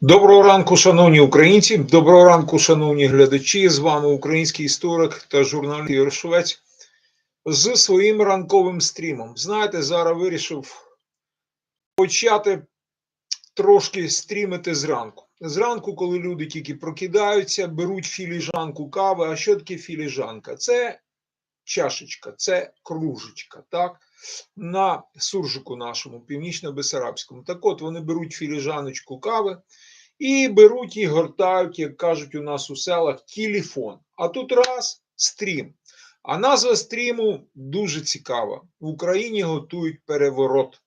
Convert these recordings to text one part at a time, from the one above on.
Доброго ранку, шановні українці. Доброго ранку, шановні глядачі. З вами український історик та журналіст Ігор Швець з своїм ранковим стрімом. Знаєте, зараз вирішив почати трошки стрімити зранку. Зранку, коли люди тільки прокидаються, беруть філіжанку кави. А що таке філіжанка? Це чашечка, це кружечка, так? На суржику нашому, північно-бесарабському. Так от вони беруть філіжаночку кави і беруть і гортають, як кажуть у нас у селах, телефон. А тут раз стрім. А назва стріму дуже цікава. В Україні готують переворот.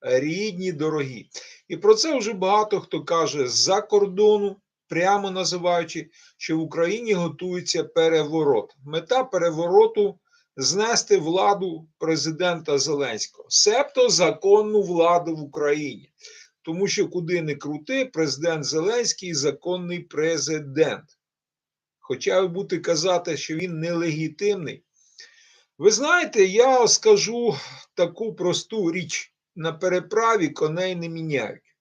Рідні, дорогі. І про це вже багато хто каже з-за кордону, прямо називаючи, що в Україні готується переворот. Мета перевороту знести владу президента Зеленського, себто законну владу в Україні. Тому що куди не крути, президент Зеленський законний президент. Хоча ви будете казати, що він нелегітимний. Ви знаєте, я скажу таку просту річ: на переправі коней не міняють.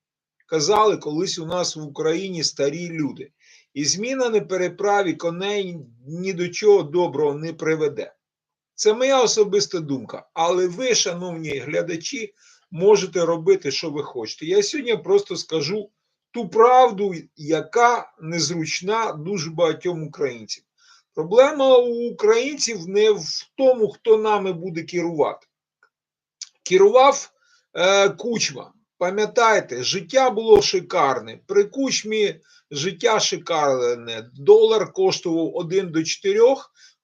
Казали колись у нас в Україні старі люди. І зміна на переправі коней ні до чого доброго не приведе. Це моя особиста думка. Але ви, шановні глядачі, можете робити, що ви хочете. Я сьогодні просто скажу ту правду, яка незручна дуже багатьом українцям. Проблема у українців не в тому, хто нами буде керувати. Керував е, кучма. Пам'ятаєте, життя було шикарне. При кучмі життя шикарне. Долар коштував 1 до 4.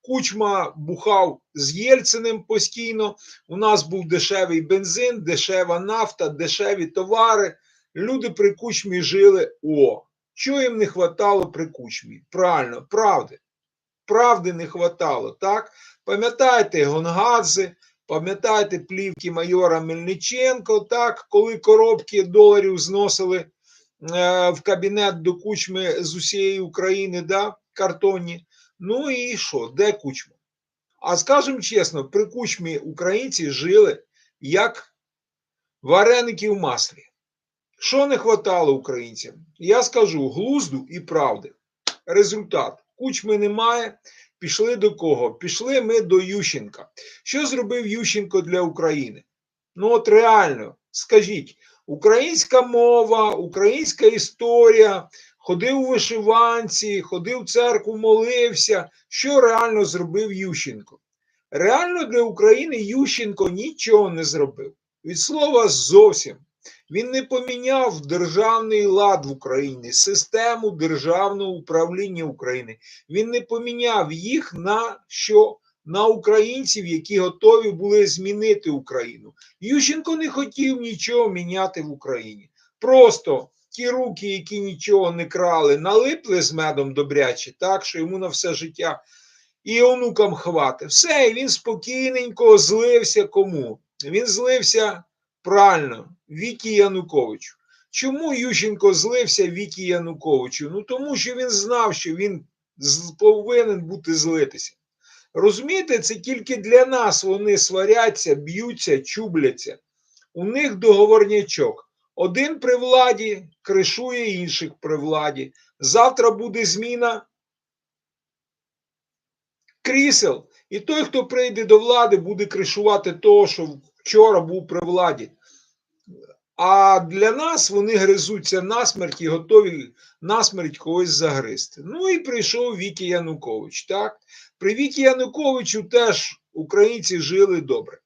Кучма бухав з Єльциним постійно. У нас був дешевий бензин, дешева нафта, дешеві товари. Люди при кучмі жили. О, чого їм не хватало при кучмі? Правильно, правди. Правди не хватало, так? Пам'ятаєте Гонгадзе, пам'ятаєте плівки майора Мельниченко, так, коли коробки доларів зносили е, в кабінет до кучми з усієї України, да, картонні. Ну і що? Де кучма? А скажемо чесно, при кучмі українці жили як вареники в маслі. Що не хватало українцям? Я скажу глузду і правди. Результат. Кучми немає. Пішли до кого? Пішли ми до Ющенка. Що зробив Ющенко для України? Ну, от реально, скажіть, українська мова, українська історія, ходив у вишиванці, ходив в церкву, молився. Що реально зробив Ющенко? Реально для України Ющенко нічого не зробив. Від слова зовсім. Він не поміняв державний лад в Україні, систему державного управління України. Він не поміняв їх на що? На українців, які готові були змінити Україну. Ющенко не хотів нічого міняти в Україні. Просто ті руки, які нічого не крали, налипли з медом добряче, так що йому на все життя і онукам хватить. Все, і він спокійненько злився кому? Він злився правильно Вікі Януковичу. Чому Ющенко злився Вікі Януковичу? Ну тому що він знав, що він повинен бути злитися. Розумієте, це тільки для нас вони сваряться, б'ються, чубляться. У них договорнячок. Один при владі кришує інших при владі. Завтра буде зміна крісел. І той, хто прийде до влади, буде кришувати того, що вчора був при владі. А для нас вони гризуться насмерть і готові насмерть когось загризти. Ну і прийшов Вікі Янукович. Так? При Вікі Януковичу теж українці жили добре.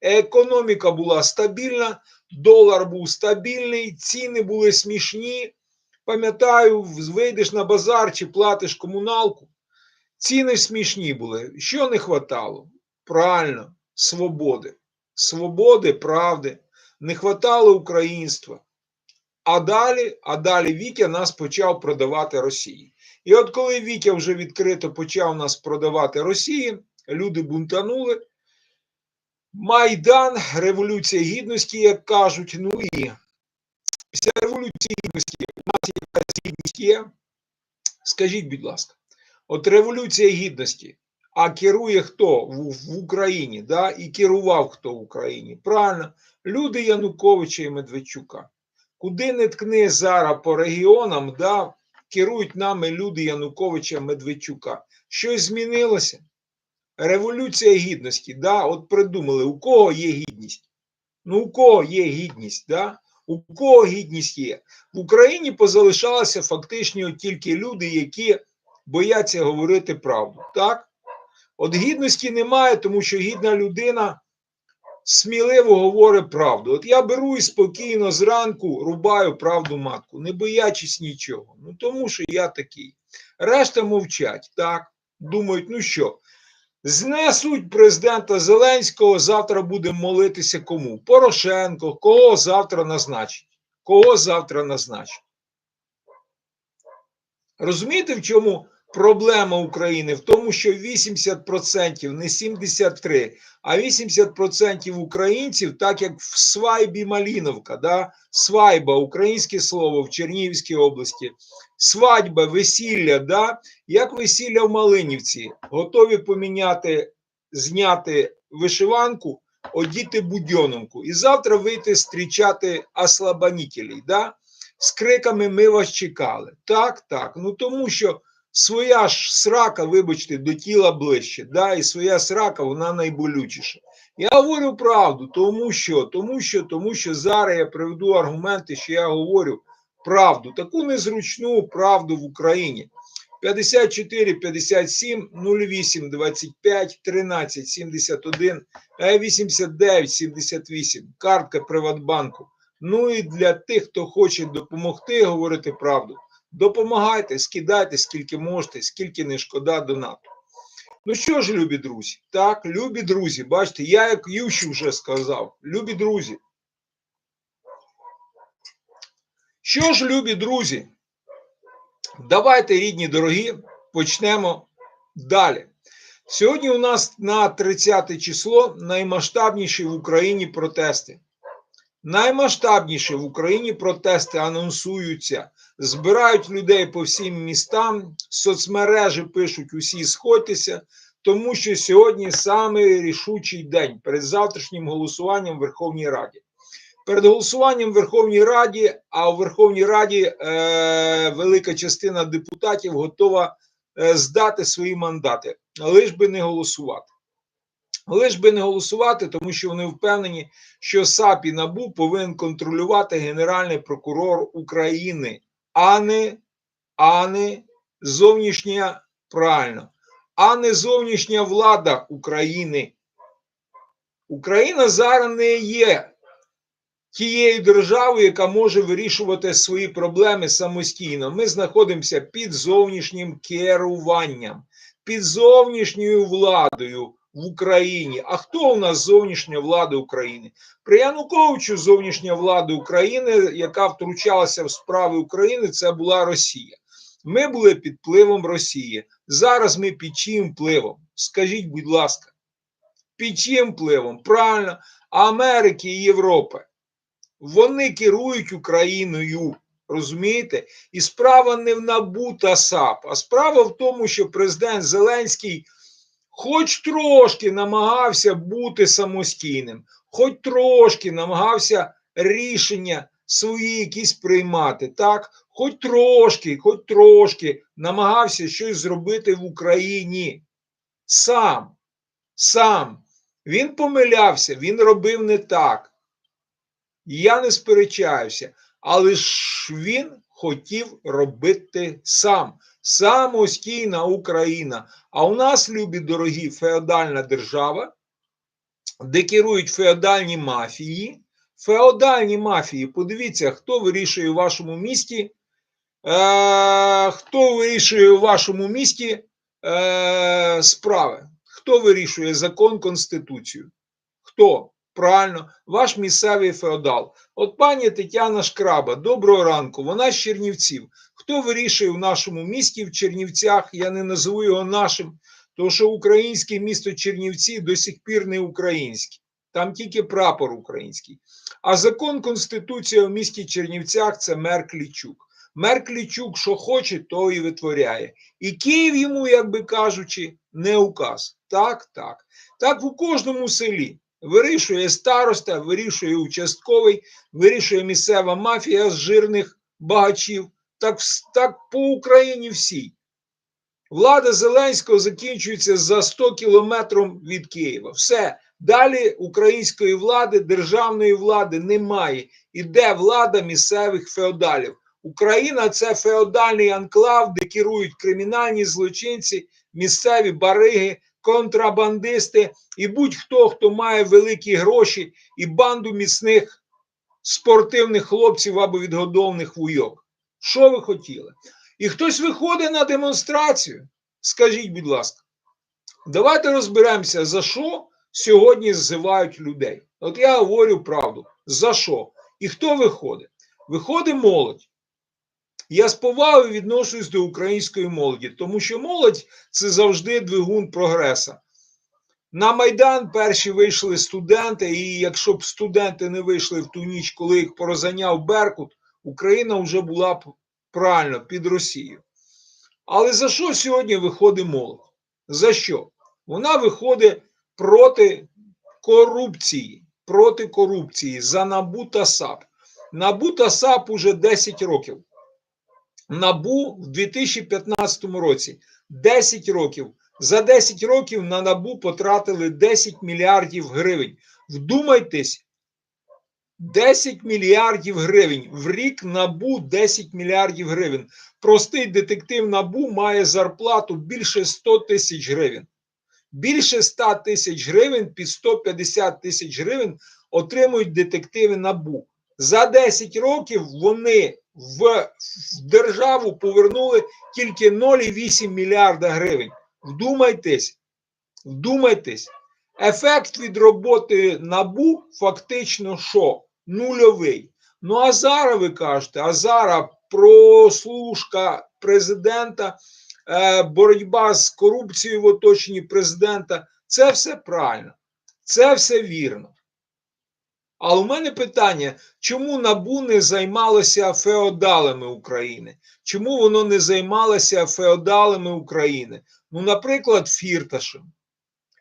Економіка була стабільна, долар був стабільний, ціни були смішні. Пам'ятаю, вийдеш на базар чи платиш комуналку. Ціни смішні були. Що не хватало? Правильно, свободи. Свободи, правди. Не хватало українства. А далі, а далі Вітя нас почав продавати Росії. І от коли Вітя вже відкрито почав нас продавати Росії, люди бунтанули. Майдан, Революція Гідності, як кажуть. Ну і після Революції Гідності у нас якась гідність є. Скажіть, будь ласка, от Революція Гідності. А керує хто в, в Україні? да? І керував хто в Україні? Правильно, люди Януковича і Медведчука. Куди не ткни зараз по регіонам, да, керують нами люди Януковича Медведчука. Щось змінилося? Революція гідності, да, от придумали, у кого є гідність? Ну, у кого є гідність, да? У кого гідність є? В Україні позалишалися фактично тільки люди, які бояться говорити правду. Так? От гідності немає, тому що гідна людина сміливо говорить правду. От я беру і спокійно зранку рубаю правду матку, не боячись нічого. Ну тому що я такий. Решта мовчать, так, думають, ну що, знесуть президента Зеленського, завтра будемо молитися кому? Порошенко, кого завтра назначить? Кого завтра назначить? Розумієте, в чому проблема України? В тому, що 80%, не 73%, а 80% українців, так як в Свайбі Маліновка, да? свайба, українське слово в Чернігівській області, свадьба, весілля, да? як весілля в Малинівці, готові поміняти, зняти вишиванку, одіти будьоновку і завтра вийти зустрічати ослабонітелей, да? з криками Ми вас чекали. Так, так. Ну тому що своя ж срака, вибачте, до тіла ближче, да? і своя срака вона найболючіша. Я говорю правду, тому що, тому що, тому що зараз я приведу аргументи, що я говорю правду, таку незручну правду в Україні. 54 57 08 25 13 71 89 78 картка Приватбанку. Ну і для тих, хто хоче допомогти говорити правду, допомагайте, скидайте скільки можете, скільки не шкода донату. Ну що ж, любі друзі, так, любі друзі, бачите, я як Ющу вже сказав, любі друзі. Що ж, любі друзі, давайте, рідні дорогі, почнемо далі. Сьогодні у нас на 30 число наймасштабніші в Україні протести. Наймасштабніші в Україні протести анонсуються, збирають людей по всім містам, соцмережі пишуть усі сходьтеся, тому що сьогодні саме рішучий день перед завтрашнім голосуванням в Верховній Раді. Перед голосуванням в Верховній Раді, а у Верховній Раді е, велика частина депутатів готова е, здати свої мандати, лиш би не голосувати. Лиш би не голосувати, тому що вони впевнені, що САП і НАБУ повинен контролювати Генеральний прокурор України, а не, а не зовнішня правильно, а не зовнішня влада України. Україна зараз не є тією державою, яка може вирішувати свої проблеми самостійно. Ми знаходимося під зовнішнім керуванням, під зовнішньою владою в Україні. А хто у нас зовнішня влада України? При Януковичу зовнішня влада України, яка втручалася в справи України, це була Росія. Ми були під впливом Росії. Зараз ми під чим впливом? Скажіть, будь ласка, під чим впливом? Правильно, Америки і Європи. Вони керують Україною. Розумієте? І справа не в НАБУ та САП, а справа в тому, що президент Зеленський хоч трошки намагався бути самостійним, хоч трошки намагався рішення свої якісь приймати, так? Хоч трошки, хоч трошки намагався щось зробити в Україні. Сам, сам. Він помилявся, він робив не так. Я не сперечаюся, але ж він хотів робити сам. Самостійна Україна. А у нас, любі дорогі, феодальна держава, де керують феодальні мафії. Феодальні мафії, подивіться, хто вирішує в вашому місті, е, хто вирішує в вашому місті е, справи, хто вирішує закон, Конституцію? Хто? Правильно, ваш місцевий феодал. От пані Тетяна Шкраба, доброго ранку. Вона з Чернівців. Хто вирішує в нашому місті в Чернівцях? Я не назву його нашим, тому що українське місто Чернівці до сих пір не українське. Там тільки прапор український. А закон Конституція в місті Чернівцях це мер Клічук. Мер Клічук, що хоче, то і витворяє. І Київ йому, як би кажучи, не указ. Так, так. Так в кожному селі. Вирішує староста, вирішує участковий, вирішує місцева мафія з жирних багачів. Так, так по Україні всій. Влада Зеленського закінчується за 100 кілометрів від Києва. Все. Далі української влади, державної влади немає. Іде влада місцевих феодалів. Україна це феодальний анклав, де керують кримінальні злочинці, місцеві бариги, контрабандисти і будь-хто, хто має великі гроші і банду міцних спортивних хлопців або відгодовних вуйок. Що ви хотіли? І хтось виходить на демонстрацію. Скажіть, будь ласка, давайте розберемося, за що сьогодні ззивають людей. От я говорю правду. За що? І хто виходить? Виходить молодь. Я з повагою відношусь до української молоді, тому що молодь це завжди двигун прогреса. На Майдан перші вийшли студенти, і якщо б студенти не вийшли в ту ніч, коли їх порозганяв Беркут, Україна вже була б правильно під Росією. Але за що сьогодні виходить молодь? За що? Вона виходить проти корупції, проти корупції за НАБУ та САП. НАБУ та САП уже 10 років. НАБУ в 2015 році 10 років. За 10 років на НАБУ потратили 10 мільярдів гривень. Вдумайтесь, 10 мільярдів гривень. В рік НАБУ 10 мільярдів гривень. Простий детектив НАБУ має зарплату більше 100 тисяч гривень. Більше 100 тисяч гривень під 150 тисяч гривень отримують детективи НАБУ. За 10 років вони в, державу повернули тільки 0,8 мільярда гривень. Вдумайтесь, вдумайтесь. Ефект від роботи НАБУ фактично що? Нульовий. Ну а зараз ви кажете, а зараз прослушка президента, е, боротьба з корупцією в оточенні президента це все правильно, це все вірно. Але у мене питання: чому НАБУ не займалося феодалами України? Чому воно не займалося феодалами України? Ну, наприклад, Фірташем.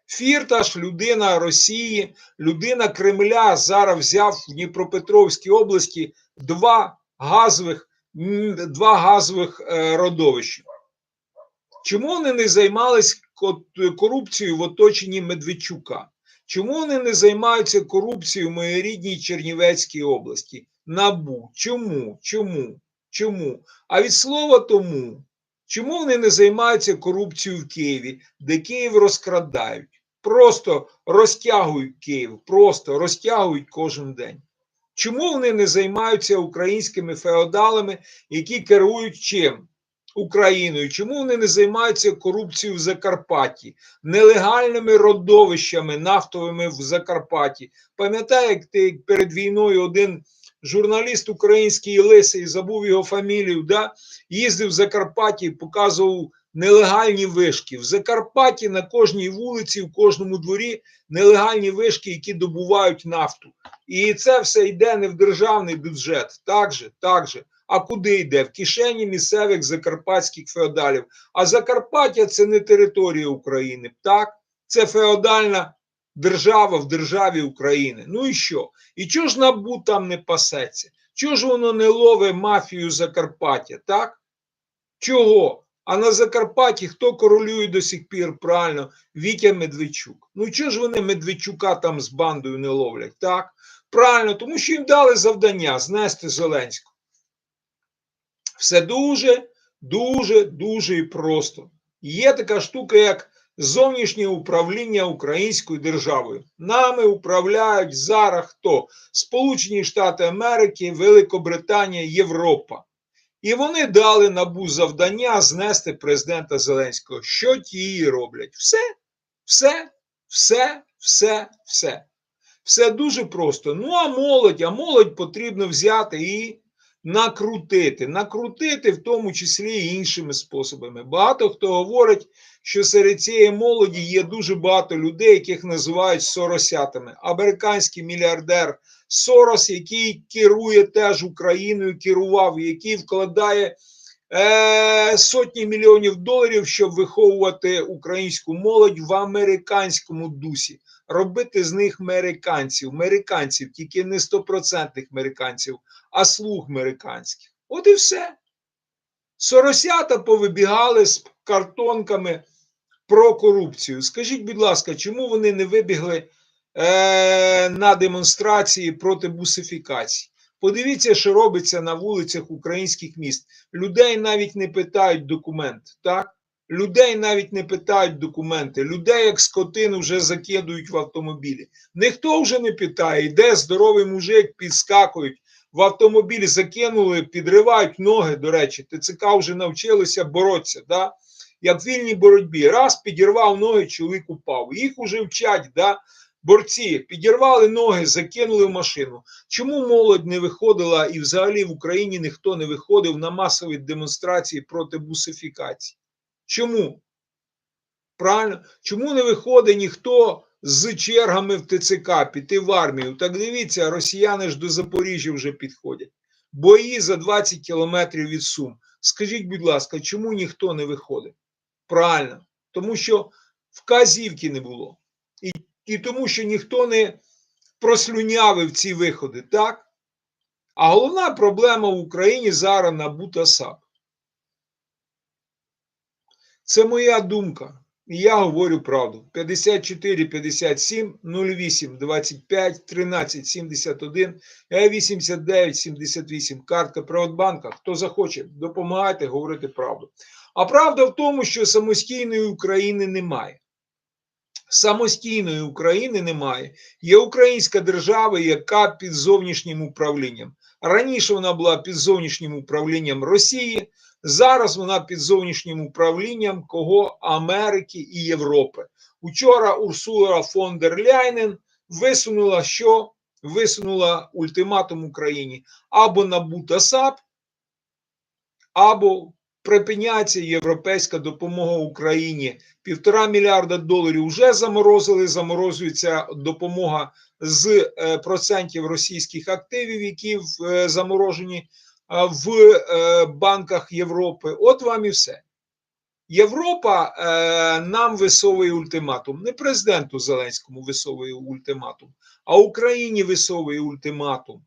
Фірташ, людина Росії, людина Кремля зараз взяв в Дніпропетровській області два газових, два газових е, родовища. Чому вони не займались ко- корупцією в оточенні Медведчука? Чому вони не займаються корупцією в моїй рідній Чернівецькій області? Набу. Чому? Чому? Чому? А від слова тому, чому вони не займаються корупцією в Києві, де Київ розкрадають? Просто розтягують Київ, просто розтягують кожен день. Чому вони не займаються українськими феодалами, які керують чим? Україною. Чому вони не займаються корупцією в Закарпатті, нелегальними родовищами нафтовими в Закарпатті? Пам'ятаю, як ти перед війною один журналіст український лисий, забув його фамілію, да? їздив в Закарпатті, показував нелегальні вишки. В Закарпатті на кожній вулиці, в кожному дворі нелегальні вишки, які добувають нафту. І це все йде не в державний бюджет. Так же, так же. А куди йде? В кишені місцевих закарпатських феодалів. А Закарпаття це не територія України. Так, це феодальна держава в державі України. Ну і що? І чого ж набу там не пасеться? Чого ж воно не ловить мафію Закарпаття? Так? Чого? А на Закарпатті хто королює до сих пір правильно? Вітя Медведчук. Ну чого ж вони Медведчука там з бандою не ловлять? Так? Правильно, тому що їм дали завдання знести Зеленського. Все дуже, дуже, дуже і просто. Є така штука, як зовнішнє управління українською державою. Нами управляють зараз хто? Сполучені Штати Америки, Великобританія, Європа. І вони дали набу завдання знести президента Зеленського. Що ті роблять? Все, все, все, все, все. Все дуже просто. Ну, а молодь, а молодь потрібно взяти і накрутити. Накрутити, в тому числі і іншими способами. Багато хто говорить, що серед цієї молоді є дуже багато людей, яких називають соросятами. Американський мільярдер Сорос, який керує теж Україною, керував, який вкладає е, сотні мільйонів доларів, щоб виховувати українську молодь в американському дусі. Робити з них американців, американців, тільки не стопроцентних американців, а слуг американських. От і все. Соросята повибігали з картонками про корупцію. Скажіть, будь ласка, чому вони не вибігли е, на демонстрації проти бусифікації? Подивіться, що робиться на вулицях українських міст. Людей навіть не питають документ, так? Людей навіть не питають документи. Людей, як скотину, вже закидують в автомобілі. Ніхто вже не питає, йде здоровий мужик, підскакують. В автомобілі закинули, підривають ноги. До речі, ТЦК вже навчилися боротися. Да? Як в вільній боротьбі. Раз підірвав ноги, чоловік упав. Їх уже вчать, да? борці підірвали ноги, закинули в машину. Чому молодь не виходила і взагалі в Україні ніхто не виходив на масові демонстрації проти бусифікації? Чому? Правильно? Чому не виходить ніхто з чергами в ТЦК піти в армію? Так дивіться, росіяни ж до Запоріжжя вже підходять. Бої за 20 кілометрів від Сум. Скажіть, будь ласка, чому ніхто не виходить? Правильно, тому що вказівки не було. І, і тому, що ніхто не прослюнявив ці виходи, так? А головна проблема в Україні зараз набута САП. Це моя думка. І я говорю правду. 54 57 08 25 13 71 89 78. Картка Приватбанка. Хто захоче, допомагайте говорити правду. А правда в тому, що самостійної України немає. Самостійної України немає. Є українська держава, яка під зовнішнім управлінням. Раніше вона була під зовнішнім управлінням Росії. Зараз вона під зовнішнім управлінням кого Америки і Європи. Учора Урсула фон дер Ляйнен висунула що? Висунула ультиматум Україні або набута САП, або припиняється європейська допомога Україні. Півтора мільярда доларів вже заморозили. Заморозується допомога з е, процентів російських активів, які е, заморожені в е, банках Європи. От вам і все. Європа е, нам висовує ультиматум. Не президенту Зеленському висовує ультиматум, а Україні висовує ультиматум.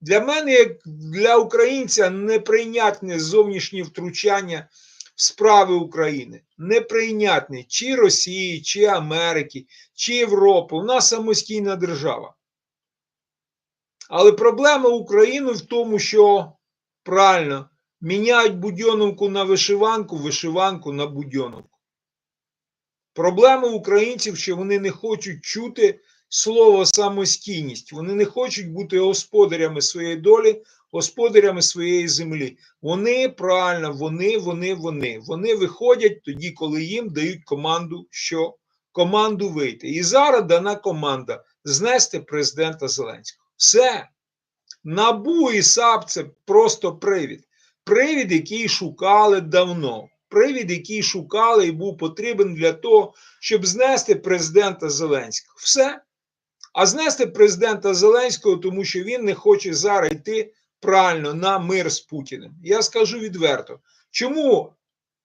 Для мене, як для українця, неприйнятне зовнішнє втручання в справи України. Неприйнятне чи Росії, чи Америки, чи Європи. У нас самостійна держава. Але проблема України в тому, що правильно міняють будьоновку на вишиванку, вишиванку на будьоновку. Проблема українців, що вони не хочуть чути слово самостійність. Вони не хочуть бути господарями своєї долі, господарями своєї землі. Вони правильно, вони, вони, вони. Вони виходять тоді, коли їм дають команду, що команду вийти. І зараз дана команда знести президента Зеленського. Все. Набу і САП це просто привід. Привід, який шукали давно. Привід, який шукали і був потрібен для того, щоб знести президента Зеленського. Все. А знести президента Зеленського, тому що він не хоче зараз йти правильно на мир з Путіним. Я скажу відверто, чому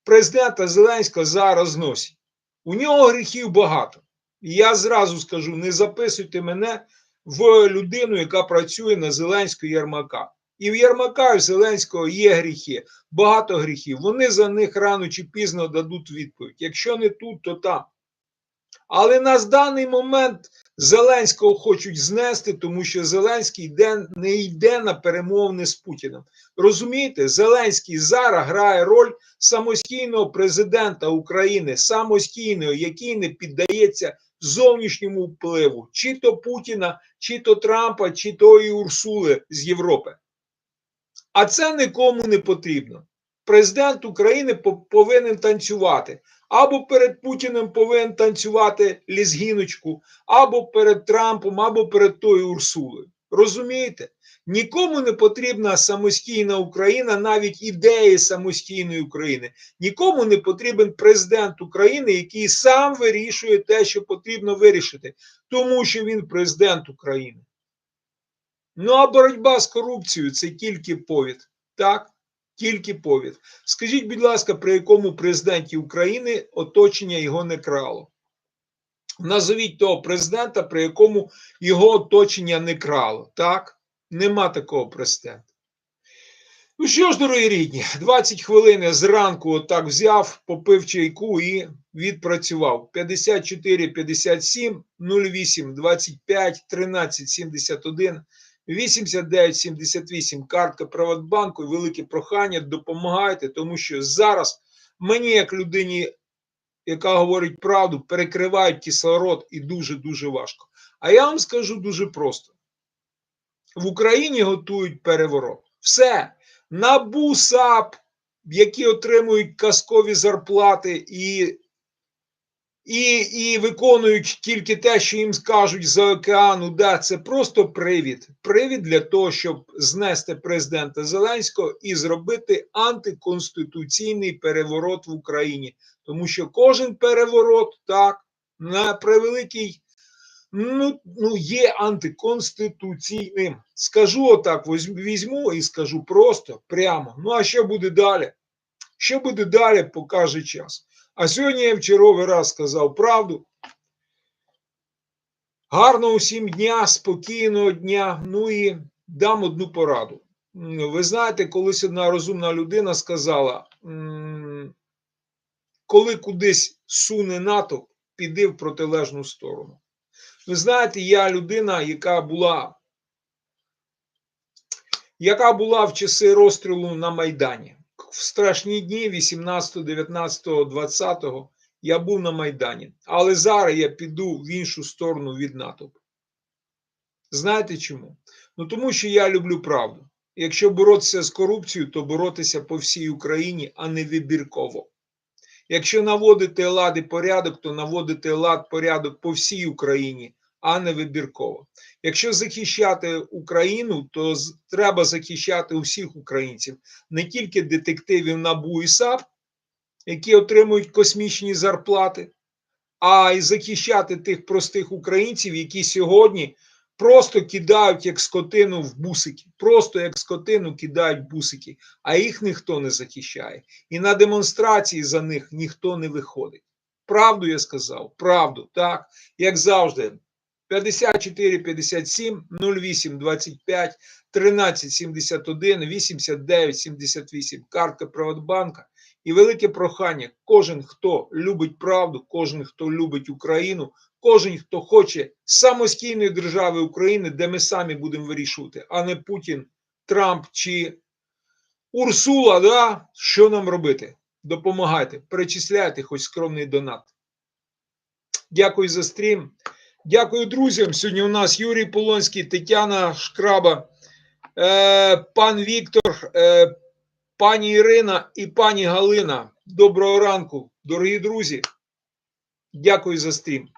президента Зеленського зараз зносять? У нього гріхів багато. І я зразу скажу: не записуйте мене в людину, яка працює на Зеленського Єрмака. І в Єрмака і в Зеленського є гріхи, багато гріхів. Вони за них рано чи пізно дадуть відповідь. Якщо не тут, то там. Але на даний момент Зеленського хочуть знести, тому що Зеленський йде, не йде на перемовини з Путіним. Розумієте, Зеленський зараз грає роль самостійного президента України, самостійного, який не піддається зовнішньому впливу, чи то Путіна, чи то Трампа, чи то і Урсули з Європи. А це нікому не потрібно. Президент України повинен танцювати. Або перед Путіним повинен танцювати лізгіночку, або перед Трампом, або перед тою Урсулою. Розумієте? Нікому не потрібна самостійна Україна, навіть ідеї самостійної України. Нікому не потрібен президент України, який сам вирішує те, що потрібно вирішити, тому що він президент України. Ну а боротьба з корупцією це тільки повід. Так, тільки повід. Скажіть, будь ласка, при якому президенті України оточення його не крало? Назовіть того президента, при якому його оточення не крало. Так? Нема такого президента. Ну що ж, дорогі рідні, 20 хвилин зранку отак взяв, попив чайку і відпрацював. 54 57 08 25 13 71 89 78 картка Приватбанку велике прохання допомагайте, тому що зараз мені, як людині, яка говорить правду, перекривають кислород і дуже-дуже важко. А я вам скажу дуже просто: в Україні готують переворот. Все. НАБУ, САП, які отримують казкові зарплати і, і, і виконують тільки те, що їм скажуть за океану, да, це просто привід. Привід для того, щоб знести президента Зеленського і зробити антиконституційний переворот в Україні. Тому що кожен переворот, так, на превеликий ну, ну, є антиконституційним. Скажу отак, візьму і скажу просто, прямо. Ну а що буде далі? Що буде далі, покаже час. А сьогодні я в черговий раз сказав правду. Гарного усім дня, спокійного дня. Ну і дам одну пораду. Ви знаєте, колись одна розумна людина сказала: коли кудись суне НАТО, піди в протилежну сторону. Ви знаєте, я людина, яка була яка була в часи розстрілу на Майдані. В страшні дні 18, 19, 20 я був на Майдані. Але зараз я піду в іншу сторону від натовпу. Знаєте чому? Ну тому що я люблю правду. Якщо боротися з корупцією, то боротися по всій Україні, а не вибірково. Якщо наводити лад і порядок, то наводити лад порядок по всій Україні, а не вибірково. Якщо захищати Україну, то треба захищати усіх українців, не тільки детективів НАБУ і САП, які отримують космічні зарплати, а й захищати тих простих українців, які сьогодні просто кидають як скотину в бусики. Просто як скотину кидають бусики, а їх ніхто не захищає. І на демонстрації за них ніхто не виходить. Правду я сказав, правду, так, як завжди. 54 57 08 25 13 71 89 78 картка Приватбанка і велике прохання. Кожен, хто любить правду, кожен, хто любить Україну, кожен, хто хоче самостійної держави України, де ми самі будемо вирішувати, а не Путін, Трамп чи Урсула. да? Що нам робити? Допомагайте, перечисляйте хоч скромний донат. Дякую за стрім. Дякую друзям. Сьогодні у нас Юрій Полонський, Тетяна Шкраба, е, пан Віктор, е, пані Ірина і пані Галина. Доброго ранку, дорогі друзі. Дякую за стрім.